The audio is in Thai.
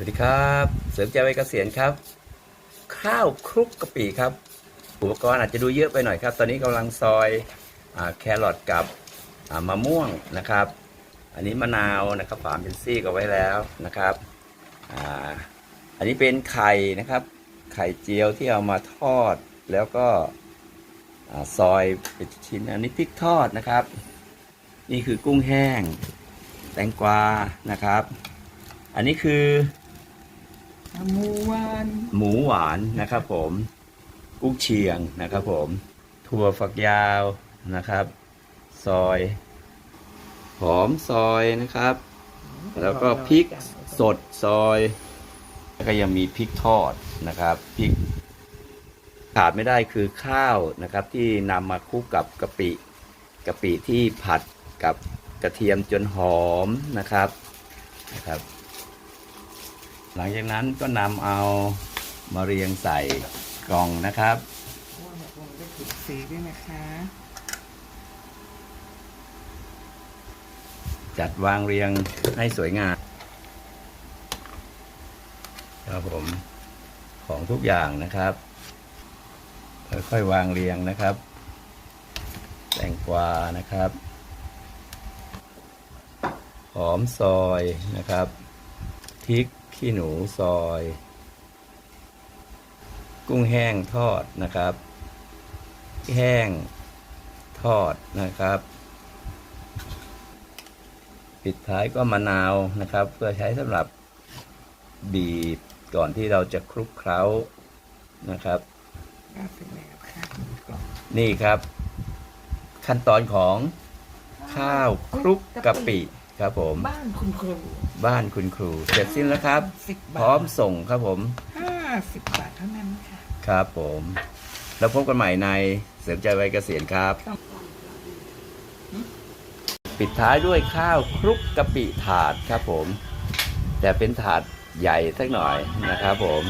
วัสดีครับ เสริมใจวัยเกษียณครับ ข้าวคลุกกะปิครับ อุปกรณ์อาจจะดูเยอะไปหน่อยครับ ตอนนี้กำลังซอยอแครอทกับมะม่วงนะครับ อันนี้มะนาวนะครับฝามเป็นซี่ก็ไว้แล้วนะครับออันนี้เป็นไข่นะครับ ไข่เจียวที่เอามาทอดแล้วก็ซอยเป็นชิ้นอันนี้พริกทอดนะครับ นี่คือกุ้งแห้ง แตงกวานะครับ อันนี้คือ หมูหวานหมูหวานนะครับผมกุ้งเชียงนะครับผมถั่วฝักยาวนะครับ ซอยหอมซอยนะครับ แล้วก็พริกสดซอยแล้วก็ยังมีพริกทอดนะครับพริกขาดไม่ได้คือข้าวนะครับ ที่นำมาคลุกกับกะปิกะปิที่ผัดกับกระเทียมจนหอมนะครับนะครับ หลังจากนั้นก็นำเอามาเรียงใส่กล่องนะครับว่าแบบวงได้ถูกสีด้วยนะคะ จัดวางเรียงให้สวยงามครับผมของทุกอย่างนะครับ ค่อยๆวางเรียงนะครับ แตงกวานะครับหอมซอยนะครับพริกขี้หนูซอย กุ้งแห้งทอดนะครับ แห้งทอดนะครับ ปิดท้ายก็มะนาวนะครับ เพื่อใช้สำหรับบีบก่อนที่เราจะคลุกเคล้านะครับนี่ครับ ขั้นตอนของข้าวคลุกกะปิ ครับผม บ้านคุณครูบ้านคุณครู เสร็จสิ้นแล้วครับ สิบบาทพร้อมส่งครับผม ห้าสิบบาทเท่านั้นค่ะ ครับผม แล้วพบกันใหม่ในเสริมใจวัยเกษียณครับ ปิดท้ายด้วยข้าวคลุกกะปิถาดครับผม แต่เป็นถาดใหญ่สักหน่อยนะครับผม